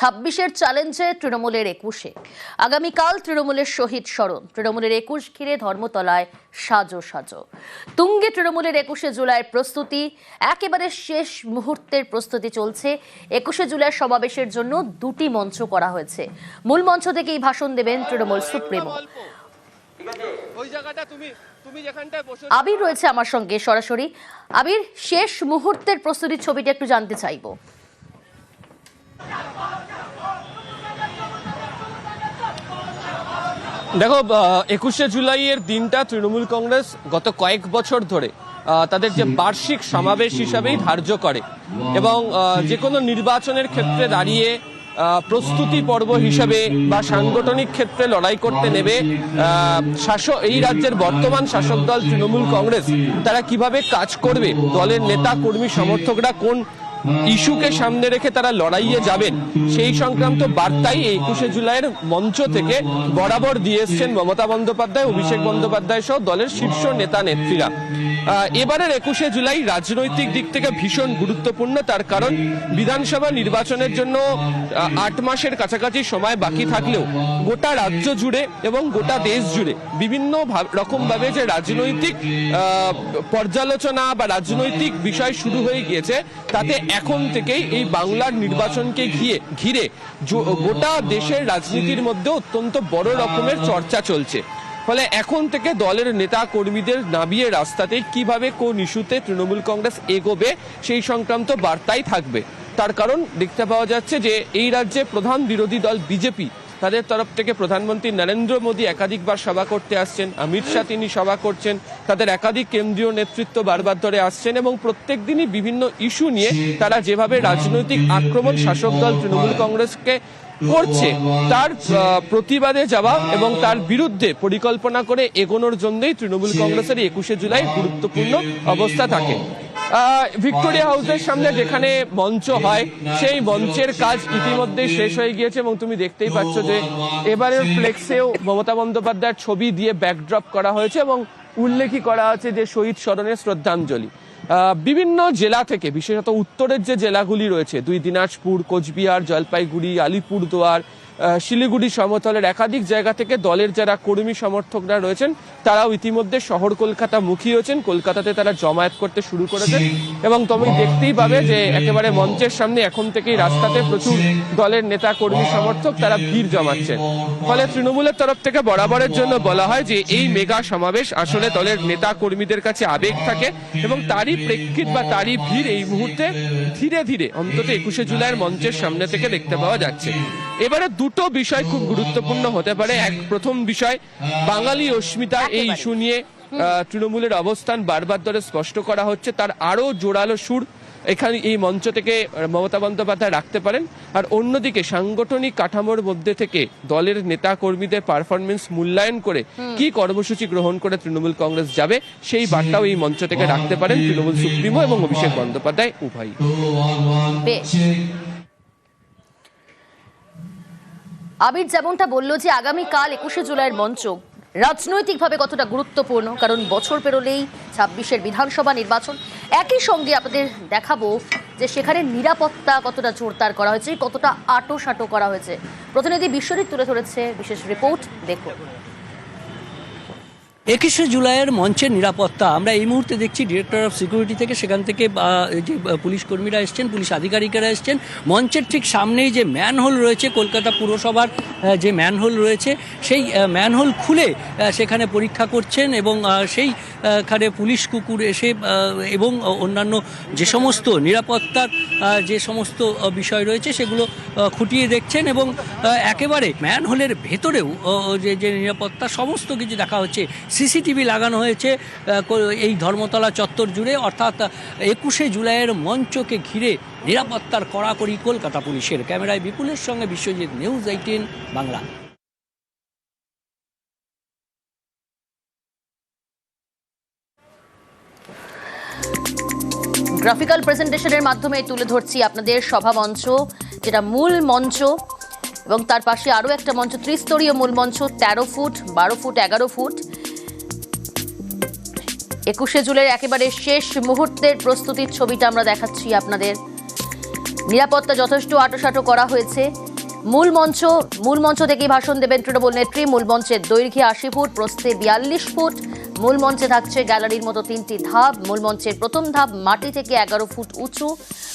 ছাব্বিশের চ্যালেঞ্জে তৃণমূলের একুশে। আগামীকাল তৃণমূলের শহীদ স্মরণ। তৃণমূলের একুশ ঘিরে ধর্মতলায় সাজো সাজো। তুঙ্গে তৃণমূলের একুশে জুলাইয়ের প্রস্তুতি। একেবারে শেষ মুহূর্তের প্রস্তুতি চলছে। একুশে জুলাই সমাবেশের জন্য দুটি মঞ্চ করা হয়েছে। মূল মঞ্চ থেকেই ভাষণ দেবেন তৃণমূল সুপ্রিমো। আবির রয়েছে আমার সঙ্গে সরাসরি। আবির শেষ মুহূর্তের প্রস্তুতির ছবিটা একটু জানতে চাইব। দেখো একুশে জুলাইয়ের দিনটা তৃণমূল কংগ্রেস গত কয়েক বছর ধরে তাদের যে বার্ষিক সমাবেশ হিসাবেই ধার্য করে। এবং যে কোনো নির্বাচনের ক্ষেত্রে দাঁড়িয়ে প্রস্তুতি পর্ব হিসাবে বা সাংগঠনিক ক্ষেত্রে লড়াই করতে নেবে শাসক, এই রাজ্যের বর্তমান শাসক দল তৃণমূল কংগ্রেস, তারা কীভাবে কাজ করবে, দলের নেতা, কর্মী, সমর্থকরা কোন ইস্যুকে সামনে রেখে তারা লড়াইয়ে যাবেন। সেই সংক্রান্ত বার্তাই একুশে জুলাইয়ের মঞ্চ থেকে বরাবর দিয়ে এসছেন মমতা বন্দ্যোপাধ্যায়, অভিষেক বন্দ্যোপাধ্যায় সহ দলের শীর্ষ নেতা, নেত্রীরা। এবারের একুশে জুলাই রাজনৈতিক দিক থেকে ভীষণ গুরুত্বপূর্ণ। তার কারণ, বিধানসভা নির্বাচনের জন্য আট মাসের কাছাকাছি সময় বাকি থাকলেও গোটা রাজ্য জুড়ে এবং গোটা দেশ জুড়ে বিভিন্ন রকম ভাবে যে রাজনৈতিক পর্যালোচনা বা রাজনৈতিক বিষয় শুরু হয়ে গিয়েছে, তাতে এখন থেকেই এই বাংলার নির্বাচনকে ঘিরে ঘিরে গোটা দেশের রাজনীতির মধ্যে অত্যন্ত বড় রকমের চর্চা চলছে। ফলে এখন থেকে দলের নেতা কর্মীদের নামিয়ে রাস্তাতে কীভাবে কোন ইস্যুতে তৃণমূল কংগ্রেস এগোবে, সেই সংক্রান্ত বার্তাই থাকবে। তার কারণ দেখতে পাওয়া যাচ্ছে যে, এই রাজ্যে প্রধান বিরোধী দল বিজেপি তাদের তরফ থেকে প্রধানমন্ত্রী নরেন্দ্র মোদী একাধিকবার সভা করতে আসছেন, অমিত শাহ তিনি সভা করছেন, তাদের একাধিক কেন্দ্রীয় নেতৃত্ব বারবার ধরে আসছেন এবং প্রত্যেক দিনই বিভিন্ন ইস্যু নিয়ে তারা যেভাবে রাজনৈতিক আক্রমণ শাসক দল তৃণমূল কংগ্রেসকে করছে, তার প্রতিবাদে যাওয়া এবং তার বিরুদ্ধে পরিকল্পনা করে এগোনোর জন্যই তৃণমূল কংগ্রেসের একুশে জুলাই গুরুত্বপূর্ণ অবস্থা থাকে। ভিক্টোরিয়া হাউসের সামনে যেখানে মঞ্চ হয় সেই মঞ্চের কাজ ইতিমধ্যে শেষ হয়ে গিয়েছে এবং তুমি দেখতেই পাচ্ছ যে এবারের ফ্লেক্সেও মমতা বন্দ্যোপাধ্যায়ের ছবি দিয়ে ব্যাকড্রপ করা হয়েছে এবং উল্লেখই করা আছে যে শহীদ স্মরণের শ্রদ্ধাঞ্জলি। আহ, বিভিন্ন জেলা থেকে বিশেষত উত্তরের যে জেলাগুলি রয়েছে দুই দিনাজপুর কোচবিহার জলপাইগুড়ি আলিপুরদুয়ার শিলিগুড়ি সমতলের একাধিক জায়গা থেকে দলের যারা কর্মী সমর্থকরা রয়েছেন, তারাও ইতিমধ্যে শহর কলকাতা মুখী হয়েছেন। কলকাতাতে তারা জমায়েত করতে শুরু করেছেন এবং তুমি দেখতেই পাবে যে একেবারে মঞ্চের সামনে এখন থেকেই রাস্তাতে প্রচুর দলের নেতা, কর্মী, সমর্থক তারা ভিড় জমাচ্ছেন। ফলে তৃণমূলের তরফ থেকে বরাবরের জন্য বলা হয় যে এই মেগা সমাবেশ আসলে দলের নেতা, কর্মীদের কাছে আবেগ থাকে এবং তারই প্রেক্ষিত বা তারই ভিড় এই মুহূর্তে ধীরে ধীরে, অন্তত একুশে জুলাইয়ের মঞ্চের সামনে থেকে দেখতে পাওয়া যাচ্ছে। এবারে দুটো বিষয় খুব গুরুত্বপূর্ণ হতে পারে। এক প্রথম বিষয় বাঙালি অস্মিতা এই ইস্যু নিয়ে তৃণমূলের অবস্থান বারবার ধরে স্পষ্ট করা হচ্ছে। তার আরও জোরালো সুর এখানে এই মঞ্চ থেকে মমতা বন্দ্যোপাধ্যায় রাখতে পারেন। আর অন্যদিকে সাংগঠনিক কাঠামোর মধ্যে থেকে দলের নেতা কর্মীদের পারফরমেন্স মূল্যায়ন করে কি কর্মসূচি গ্রহণ করে তৃণমূল কংগ্রেস যাবে সেই বার্তাও এই মঞ্চ থেকে রাখতে পারেন তৃণমূল সুপ্রিমো এবং অভিষেক বন্দ্যোপাধ্যায় উভয়ই বেশ আবির যেমনটা বলল যে আগামীকাল একুশে জুলাইয়ের মঞ্চ রাজনৈতিকভাবে কতটা গুরুত্বপূর্ণ, কারণ বছর পেরোলেই ছাব্বিশের বিধানসভা নির্বাচন। একই সঙ্গে আপনাদের দেখাবো যে সেখানে নিরাপত্তা কতটা জোরদার করা হয়েছে, কতটা আটো সাটো করা হয়েছে। প্রতিনিধি বিশ্বজিৎ তুলে ধরেছে বিশেষ রিপোর্ট, দেখুন। একুশে জুলাইয়ের মঞ্চের নিরাপত্তা। আমরা এই মুহূর্তে দেখছি ডিরেক্টর অফ সিকিউরিটি থেকে সেখান থেকে যে পুলিশ কর্মীরা এসছেন, পুলিশ আধিকারিকেরা এসছেন। মঞ্চের ঠিক সামনেই যে ম্যানহোল রয়েছে, কলকাতা পুরসভার যে ম্যানহোল রয়েছে, সেই ম্যানহোল খুলে সেখানে পরীক্ষা করছেন এবং সেইখানে পুলিশ কুকুর এসে এবং অন্যান্য যে সমস্ত নিরাপত্তার যে সমস্ত বিষয় রয়েছে, সেগুলো খুঁটিয়ে দেখছেন এবং একেবারে ম্যানহোলের ভেতরেও যে যে নিরাপত্তা, সমস্ত কিছু দেখা হচ্ছে। সিসিটিভি লাগানো হয়েছে এই ধর্মতলা চত্বর জুড়ে, অর্থাৎ একুশে জুলাইয়ের মঞ্চকে ঘিরে নিরাপত্তার কড়াকড়ি কলকাতা পুলিশের। ক্যামেরায় বিপুলের সঙ্গে Biswajit news eighteen Bangla. Graphical প্রেজেন্টেশনের মাধ্যমে তুলে ধরছি আপনাদের সভা মঞ্চ, যেটা মূল মঞ্চ, এবং তার পাশে আরও একটা মঞ্চ, ত্রিস্তরীয় মূল মঞ্চ, তেরো ফুট, বারো ফুট, এগারো ফুট। একুশে জুলাই একেবারে শেষ মুহূর্তের প্রস্তুতির ছবিটা আমরা দেখাচ্ছি আপনাদের। নিরাপত্তা যথেষ্ট আটোসাটো করা হয়েছে। মূল মঞ্চ মূল মঞ্চ থেকেই ভাষণ দেবেন তৃণমূল নেত্রী। মূল মঞ্চের দৈর্ঘ্যে আশি ফুট, প্রস্থে বিয়াল্লিশ ফুট। মূল মঞ্চে থাকছে গ্যালারির মতো তিনটি ধাপ। মূল মঞ্চের প্রথম ধাপ মাটি থেকে এগারো ফুট উঁচু।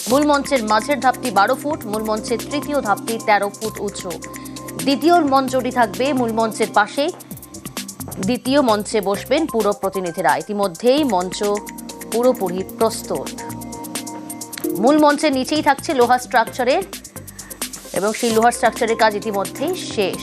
মূল মঞ্চের মাঝের ধাপটি বারো ফুট। মূল মঞ্চের তৃতীয় ধাপটি তেরো ফুট উঁচু। দ্বিতীয় মঞ্চটি থাকবে মূল মঞ্চের পাশেই দ্বিতীয় মঞ্চে বসবেন পুরো প্রতিনিধিরা। ইতিমধ্যেই মঞ্চ পুরোপুরি প্রস্তুত। মূল মঞ্চের নিচেই থাকছে লোহা স্ট্রাকচারের এবং সেই লোহার স্ট্রাকচারের কাজ ইতিমধ্যেই শেষ।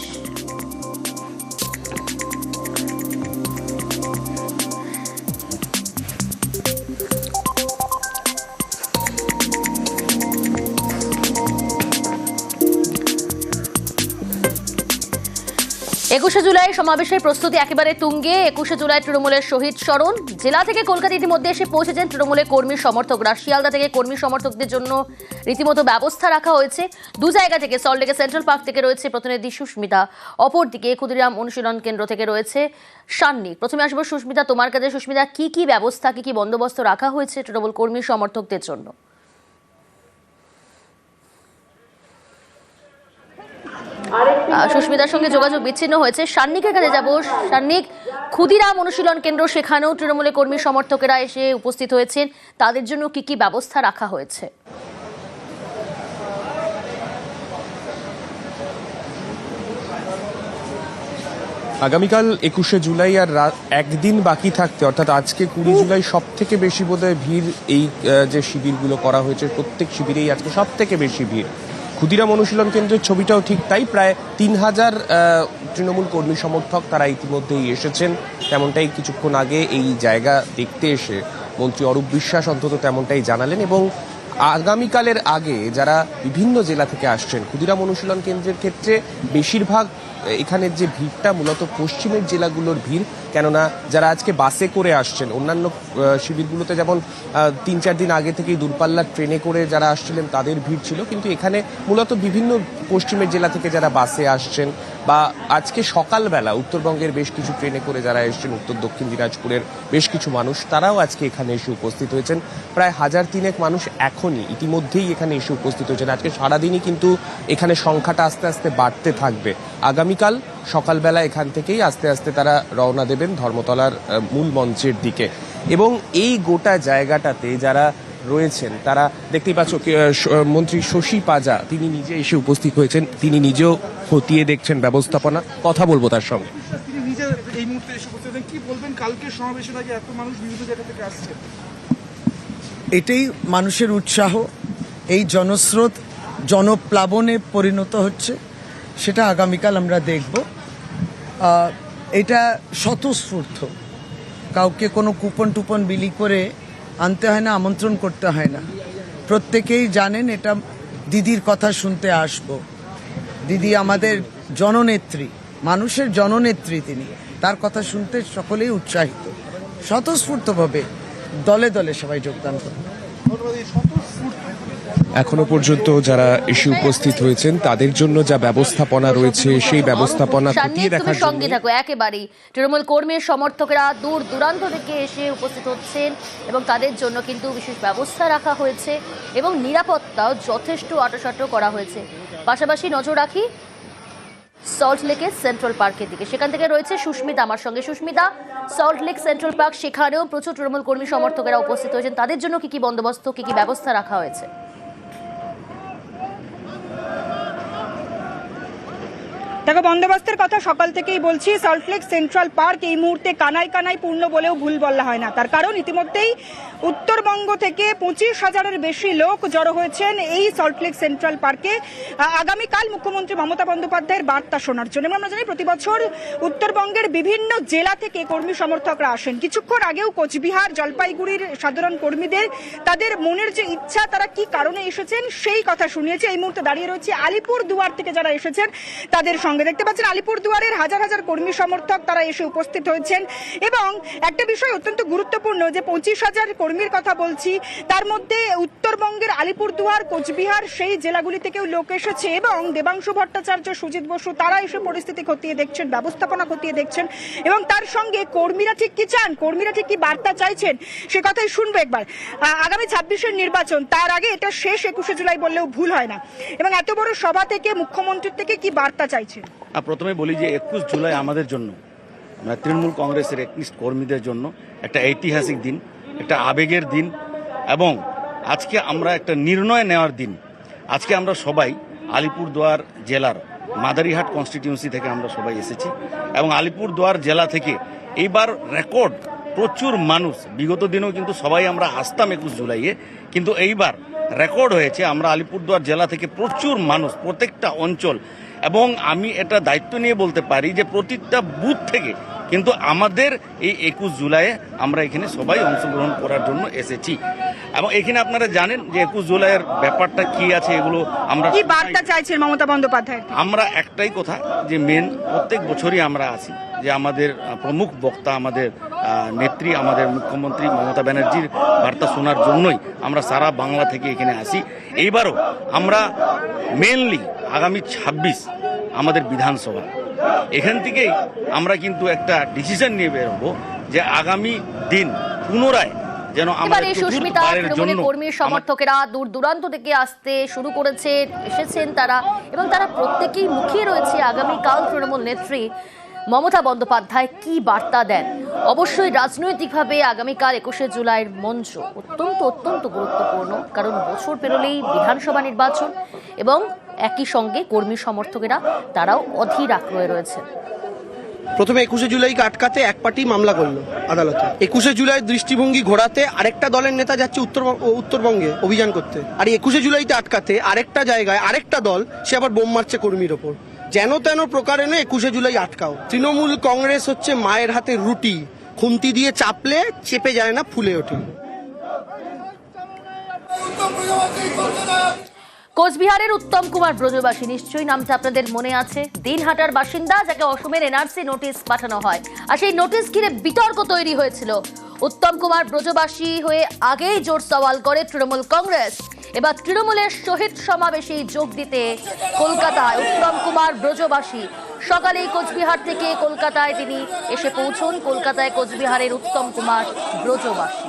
একুশে জুলাই সমাবেশের প্রস্তুতি একেবারে তুঙ্গে। একুশে জুলাই তৃণমূলের শহীদ স্মরণ। জেলা থেকে কলকাতা ইতিমধ্যে এসে পৌঁছেছেন তৃণমূলের কর্মী সমর্থকরা। শিয়ালদা থেকে কর্মী সমর্থকদের জন্য রীতিমতো ব্যবস্থা রাখা হয়েছে। দু জায়গা থেকে সল্টলেকের সেন্ট্রাল পার্ক থেকে রয়েছে প্রতিনিধি সুস্মিতা। অপরদিকে ক্ষুদিরাম অনুশীলন কেন্দ্র থেকে রয়েছে সান্নিক প্রথমে আসব সুস্মিতা, তোমার কাছে। সুস্মিতা, কি কি ব্যবস্থা, কি কি বন্দোবস্ত রাখা হয়েছে তৃণমূল কর্মী সমর্থকদের জন্য? সুস্মিতার সঙ্গে যোগাযোগ বিচ্ছিন্ন হয়েছে। সান্নিকের কাছে যাব। সান্নিক ক্ষুদিরাম অনুশীলন কেন্দ্র সেখানেও তৃণমূলের কর্মী সমর্থকেরা এসে উপস্থিত হয়েছেন। তাদের জন্য কি কি ব্যবস্থা রাখা হয়েছে? আগামীকাল একুশে জুলাই আর একদিন বাকি থাকতে অর্থাৎ আজকে কুড়ি জুলাই সব থেকে বেশি বোধহয় ভিড় এই যে শিবিরগুলো করা হয়েছে প্রত্যেক শিবিরেই আজকে সব থেকে বেশি ভিড়। ক্ষুদিরাম অনুশীলন কেন্দ্রের ছবিটাও ঠিক তাই প্রায় তিন হাজার তৃণমূল কর্মী সমর্থক তারা ইতিমধ্যেই এসেছেন। তেমনটাই কিছুক্ষণ আগে এই জায়গা দেখতে এসে মন্ত্রী অরূপ বিশ্বাস অন্তত তেমনটাই জানালেন এবং আগামীকালের আগে যারা বিভিন্ন জেলা থেকে আসছেন, ক্ষুদিরাম অনুশীলন কেন্দ্রের ক্ষেত্রে বেশিরভাগ এখানের যে ভিড়টা মূলত পশ্চিমের জেলাগুলোর ভিড়, কেননা যারা আজকে বাসে করে আসছেন, অন্যান্য শিবিরগুলোতে যেমন তিন চার দিন আগে থেকেই দূরপাল্লার ট্রেনে করে যারা আসছিলেন তাদের ভিড় ছিল। কিন্তু এখানে মূলত বিভিন্ন পশ্চিমের জেলা থেকে যারা বাসে আসছেন বা আজকে সকালবেলা উত্তরবঙ্গের বেশ কিছু ট্রেনে করে যারা এসছেন, উত্তর দক্ষিণ দিনাজপুরের বেশ কিছু মানুষ, তারাও আজকে এখানে এসে উপস্থিত হয়েছেন। প্রায় হাজার তিনেক মানুষ এখনই ইতিমধ্যেই এখানে এসে উপস্থিত হয়েছেন। আজকে সারাদিনই কিন্তু এখানে সংখ্যাটা আস্তে আস্তে বাড়তে থাকবে। আগামীকাল সকালবেলা এখান থেকেই আস্তে আস্তে তারা রওনা দেবেন ধর্মতলার মূল মঞ্চের দিকে। এবং এই গোটা জায়গাটাতে যারা রয়েছেন। তারা দেখতেই পাচ্ছ মন্ত্রী শশী পাজা তিনি নিজে এসে উপস্থিত হয়েছেন। তিনি নিজেও খতিয়ে দেখছেন ব্যবস্থাপনা। কথা বলব তার সঙ্গে। এই মুহূর্তে এসে বলতে কি বলবেন? কালকে সমাবেশের আগে এত মানুষ বিভিন্ন জায়গা থেকে আসছে? এটাই মানুষের উৎসাহ। এই জনস্রোত জনপ্লাবনে পরিণত হচ্ছে সেটা আগামীকাল আমরা দেখব। এটা স্বতঃস্ফূর্ত। কাউকে কোনো কুপন টুপন বিলি করে আনতে হয় না, আমন্ত্রণ করতে হয় না। প্রত্যেকেই জানেন এটা দিদির কথা শুনতে আসব। দিদি আমাদের জননেত্রী, মানুষের জননেত্রী তিনি। তার কথা শুনতে সকলেই উৎসাহিত। স্বতঃস্ফূর্তভাবে দলে দলে সবাই যোগদান স্বতঃস্ফূর্ত এখনও পর্যন্ত যারা এসে উপস্থিত হয়েছেন তাদের জন্য যা ব্যবস্থাপনা রয়েছে সেই ব্যবস্থাপনা খতিয়ে দেখার সঙ্গে থাকো একেবারেই। তৃণমূল কর্মীর সমর্থকেরা দূর দূরান্ত থেকে এসে উপস্থিত হচ্ছেন এবং তাদের জন্য কিন্তু বিশেষ ব্যবস্থা রাখা হয়েছে এবং নিরাপত্তাও যথেষ্ট আটোসাটো করা হয়েছে। পাশাপাশি নজর রাখি সল্ট লেকে সেন্ট্রাল পার্কের দিকে। সেখান থেকে রয়েছে সুস্মিতা আমার সঙ্গে Susmita. Salt lake central park সেখানেও প্রচুর তৃণমূল কর্মী সমর্থকেরা উপস্থিত হয়েছেন। তাদের জন্য কি কি বন্দোবস্ত কি কি ব্যবস্থা রাখা হয়েছে? দেখো, বন্দোবস্তের কথা সকাল থেকেই বলছি সল্টলেক সেন্ট্রাল পার্ক এই মুহূর্তে কানাই কানাই পূর্ণ বলেও ভুল বলা হয় না। তার কারণ ইতিমধ্যেই উত্তরবঙ্গ থেকে পঁচিশ হাজারের বেশি লোক জড়ো হয়েছেন এই সল্টলেক সেন্ট্রাল পার্কে আগামীকাল মুখ্যমন্ত্রী মমতা বন্দ্যোপাধ্যায়ের বার্তা শোনার জন্য আমরা জানি প্রতি বছর উত্তরবঙ্গের বিভিন্ন জেলা থেকে কর্মী সমর্থকরা আসেন। কিছুক্ষণ আগেও কোচবিহার, জলপাইগুড়ির সাধারণ কর্মীদের তাদের মনের যে ইচ্ছা, তারা কি কারণে এসেছেন সেই কথা শুনিয়েছে। এই মুহূর্তে দাঁড়িয়ে রয়েছে আলিপুর দুয়ার থেকে যারা এসেছেন, তাদের সঙ্গে। দেখতে পাচ্ছেন আলিপুরদুয়ারের হাজার হাজার কর্মী সমর্থক তারা এসে উপস্থিত হয়েছেন। এবং একটা বিষয় অত্যন্ত গুরুত্বপূর্ণ যে পঁচিশ হাজার কর্মীর কথা বলছি, তার মধ্যে উত্তরবঙ্গের আলিপুরদুয়ার, কোচবিহার সেই জেলাগুলি থেকেও লোক এসেছে এবং দেবাংশু ভট্টাচার্য, সুজিত বসু তারা এসে পরিস্থিতি খতিয়ে দেখছেন, ব্যবস্থাপনা খতিয়ে দেখছেন এবং তার সঙ্গে কর্মীরা ঠিক কি চান, কর্মীরা ঠিক কি বার্তা চাইছেন, সে কথাই শুনব একবার। আগামী ছাব্বিশের নির্বাচন, তার আগে এটা শেষ একুশে জুলাই বললেও ভুল হয় না। এবং এত বড় সভা থেকে মুখ্যমন্ত্রীর থেকে কি বার্তা চাইছেন? প্রথমে বলি যে একুশ জুলাই আমাদের জন্য মানে তৃণমূল কংগ্রেসের একত্রিশ কর্মীদের জন্য একটা ঐতিহাসিক দিন, একটা আবেগের দিন এবং আজকে আমরা একটা নির্ণয় নেওয়ার দিন। আজকে আমরা সবাই আলিপুরদুয়ার জেলার মাদারিহাট কনস্টিটিউন্সি থেকে আমরা সবাই এসেছি এবং আলিপুরদুয়ার জেলা থেকে এইবার রেকর্ড প্রচুর মানুষ, বিগত দিনেও কিন্তু সবাই আমরা আসতাম একুশ জুলাইয়ে, কিন্তু এইবার রেকর্ড হয়েছে আমরা আলিপুরদুয়ার জেলা থেকে প্রচুর মানুষ, প্রত্যেকটা অঞ্চল। এবং আমি এটা দায়িত্ব নিয়ে বলতে পারি যে প্রতিটা বুথ থেকে কিন্তু আমাদের এই একুশ জুলাইয়ে আমরা এখানে সবাই অংশগ্রহণ করার জন্য এসেছি। এবং এখানে আপনারা জানেন যে একুশ জুলাইয়ের ব্যাপারটা কি আছে এগুলো আমরা কি বার্তা চাইছেন মমতা বন্দ্যোপাধ্যায়? আমরা একটাই কথা যে মেন প্রত্যেক বছরই আমরা আসি যে আমাদের প্রমুখ বক্তা আমাদের নেত্রী আমাদের মুখ্যমন্ত্রী মমতা ব্যানার্জির বার্তা শোনার জন্যই আমরা সারা বাংলা থেকে এখানে আসি। এইবারও আমরা মেনলি আগামী ছাব্বিশ আমাদের বিধানসভা। এখান থেকেই আমরা কিন্তু একটা ডিসিশন নিয়ে বেরোবো যে আগামী দিন পুনরায় যেন এবারে সুস্মিতা তৃণমূলের কর্মী সমর্থকেরা দূর দূরান্ত থেকে আসতে শুরু করেছে এসেছেন তারা এবং তারা প্রত্যেকেই মুখিয়ে রয়েছে আগামীকাল তৃণমূল নেত্রী মমতা বন্দ্যোপাধ্যায় কি বার্তা দেন। অবশ্যই রাজনৈতিকভাবে আগামীকাল একুশে জুলাইয়ের মঞ্চ অত্যন্ত অত্যন্ত গুরুত্বপূর্ণ কারণ বছর পেরোলেই বিধানসভা নির্বাচন এবং একই সঙ্গে কর্মী সমর্থকেরা তারাও অধীর আগ্রহে রয়েছেন। প্রথমে একুশে জুলাইকে আটকাতে এক পার্টি মামলা করল আদালতে। একুশে জুলাই দৃষ্টিভঙ্গি ঘোরাতে আরেকটা দলের নেতা যাচ্ছে উত্তর উত্তরবঙ্গে অভিযান করতে। আর একুশে জুলাইতে আটকাতে আরেকটা জায়গায় আরেকটা দল, সে আবার বোম মারছে কর্মীর ওপর। যেন তেন প্রকারে নয় একুশে জুলাই আটকাও। তৃণমূল কংগ্রেস হচ্ছে মায়ের হাতে রুটি। খুন্তি দিয়ে চাপলে চেপে যায় না, ফুলে ওঠে। কোচবিহারের উত্তম কুমার ব্রজবাসী নিশ্চয়ই নামটা আপনাদের মনে আছে। দিনহাটার বাসিন্দা যাকে অসমের এনআরসি নোটিশ পাঠানো হয়। আর সেই নোটিশ ঘিরে বিতর্ক তৈরি হয়েছিল। উত্তম কুমার ব্রজবাসী হয়ে আগেই জোর সওয়াল করে তৃণমূল কংগ্রেস। এবার তৃণমূলের শহীদ সমাবেশে যোগ দিতে কলকাতায় উত্তম কুমার ব্রজবাসী। সকালেই কোচবিহার থেকে কলকাতায় তিনি এসে পৌঁছন। কলকাতায় কোচবিহারের উত্তম কুমার ব্রজবাসী।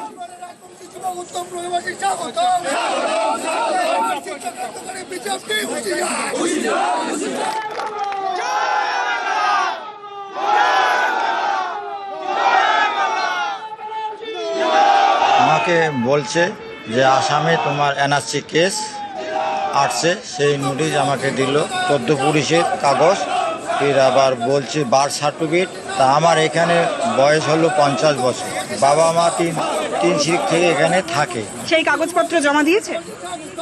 আমাকে বলছে যে আসামে তোমার এনআরসি কেস আসছে, সেই নোটিশ আমাকে দিল। চোদ্দ পুলিশের কাগজ, ফির আবার বলছে বার্থ সার্টিফিকেট তা আমার এখানে বয়স হলো পঞ্চাশ বছর। বাবা মা তিন তিন সিট থেকে এখানে থাকে। সেই কাগজপত্র জমা দিয়েছে?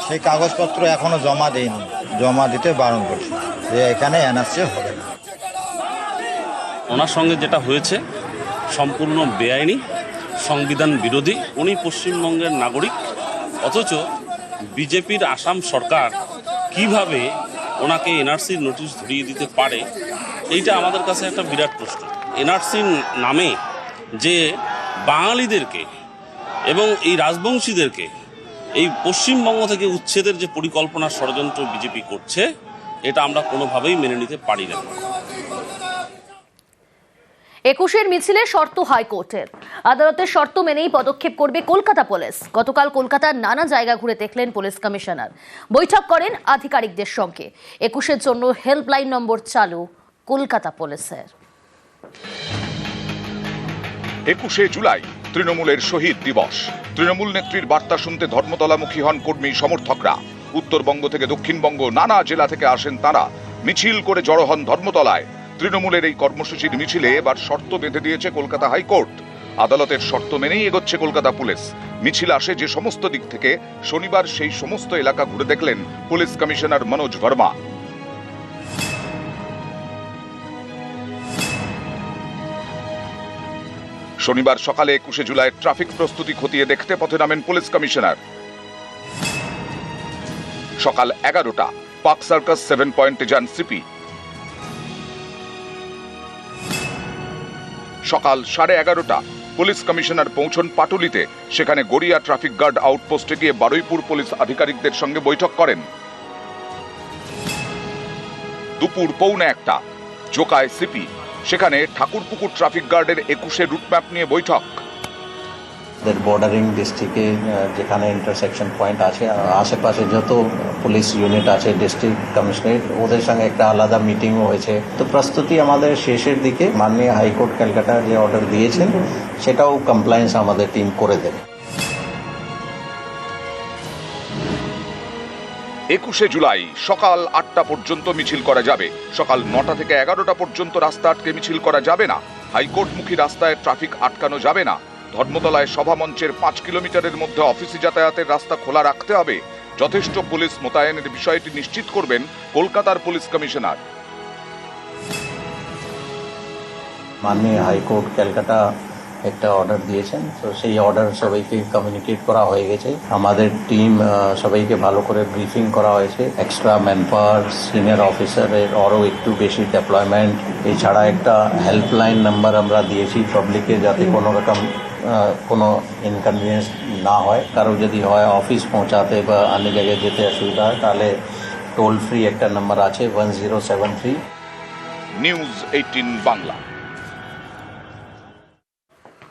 সেই কাগজপত্র এখনও জমা দেয়নি। জমা দিতে বারণ করছে। যে এখানে এনআরসি হবে না। ওনার সঙ্গে যেটা হয়েছে সম্পূর্ণ বেআইনি সংবিধান বিরোধী। উনি পশ্চিমবঙ্গের নাগরিক। অথচ বিজেপির আসাম সরকার কীভাবে ওনাকে এনআরসির নোটিশ ধরিয়ে দিতে পারে এইটা আমাদের কাছে একটা বিরাট প্রশ্ন। এনআরসির নামে যে বাঙালিদেরকে এবং এই রাজবংশীদেরকে এই পশ্চিমবঙ্গ থেকে উচ্ছেদের যে পরিকল্পনা ষড়যন্ত্র বিজেপি করছে এটা আমরা কোনোভাবেই মেনে নিতে পারি না। একুশের মিছিলে শর্ত হাইকোর্টের। আদালতের শর্ত মেনেই পদক্ষেপ করবে কলকাতা পুলিশ। গতকাল কলকাতার নানা জায়গা ঘুরে দেখলেন পুলিশ কমিশনার। বৈঠক করেন আধিকারিকদের সঙ্গে। একুশের জন্য হেল্পলাইন নম্বর চালু কলকাতা পুলিশের। একুশে জুলাই তৃণমূলের শহীদ দিবস। তৃণমূল নেত্রীর বার্তা শুনতে ধর্মতলামুখী হন কর্মী সমর্থকরা। উত্তরবঙ্গ থেকে দক্ষিণবঙ্গ, নানা জেলা থেকে আসেন তারা। মিছিল করে জড়ো হন ধর্মতলায়। তৃণমূলের এই কর্মসূচির মিছিলে এবার শর্ত বেঁধে দিয়েছে কলকাতা হাইকোর্ট। আদালতের শর্ত মেনেই এগোচ্ছে কলকাতা পুলিশ। মিছিল আসে যে সমস্ত দিক থেকে। শনিবার সেই সমস্ত এলাকা ঘুরে দেখলেন পুলিশ কমিশনার মনোজ ভার্মা। শনিবার সকালে একুশে জুলাই ট্রাফিক প্রস্তুতি খতিয়ে দেখতে পথে নামেন পুলিশ কমিশনার। সকাল এগারোটা, পার্ক সার্কাস সেভেন পয়েন্টে যান সিপি। সকাল সাড়ে এগারোটা, পুলিশ কমিশনার পৌঁছন পাটুলিতে, সেখানে গড়িয়া ট্রাফিক গার্ড আউটপোস্টে গিয়ে বারুইপুর পুলিশ আধিকারিকদের সঙ্গে বৈঠক করেন। দুপুর পৌনে একটা, জোকায় সিপি। সেখানে ঠাকুরপুকুর ট্রাফিক গার্ডের একুশে রুটম্যাপ নিয়ে বৈঠক। বর্ডারিং ডিস্ট্রিক্টে যেখানে ইন্টারসেকশন পয়েন্ট আছে আশেপাশে যত পুলিশ ইউনিট আছে ডিস্ট্রিক্ট কমিশনারেট ওদের সঙ্গে একটা আলাদা মিটিংও হয়েছে। তো প্রস্তুতি আমাদের শেষের দিকে, মাননীয় হাইকোর্ট ক্যালকাটা যে অর্ডার দিয়েছেন, সেটাও কমপ্লায়েন্স আমাদের টিম করে দেবে। একুশে জুলাই সকাল আটটা পর্যন্ত মিছিল করা যাবে। সকাল নটা থেকে এগারোটা পর্যন্ত রাস্তা আটকে মিছিল করা যাবে না। হাইকোর্টমুখী রাস্তায় ট্রাফিক আটকানো যাবে না। ধর্মতলায় সভামঞ্চের পাঁচ কিলোমিটারের মধ্যে অফিসে যাতায়াতের রাস্তা খোলা রাখতে হবে। যথেষ্ট পুলিশ মোতায়েনের বিষয়টি নিশ্চিত করবেন কলকাতার পুলিশ কমিশনার। মাননীয় হাইকোর্ট ক্যালকাটা একটা অর্ডার দিয়েছেন। তো সেই অর্ডার সবাইকে কমিউনিকেট করা হয়ে গেছে। আমাদের টিম সবাইকে ভালো করে ব্রিফিং করা হয়েছে। এক্সট্রা ম্যান পাওয়ার সিনিয়র অফিসারের আরও একটু বেশি ডেপ্লয়মেন্ট এছাড়া একটা হেল্পলাইন নাম্বার আমরা দিয়েছি পাবলিকে যাতে কোনো রকম কোনো ইনকনভিনিয়েন্স না হয়। কারও যদি হয় অফিস পৌঁছাতে বা অন্য জায়গায় যেতে অসুবিধা হয়, তাহলে টোল ফ্রি একটা নাম্বার আছে one zero seven three news eighteen Bangla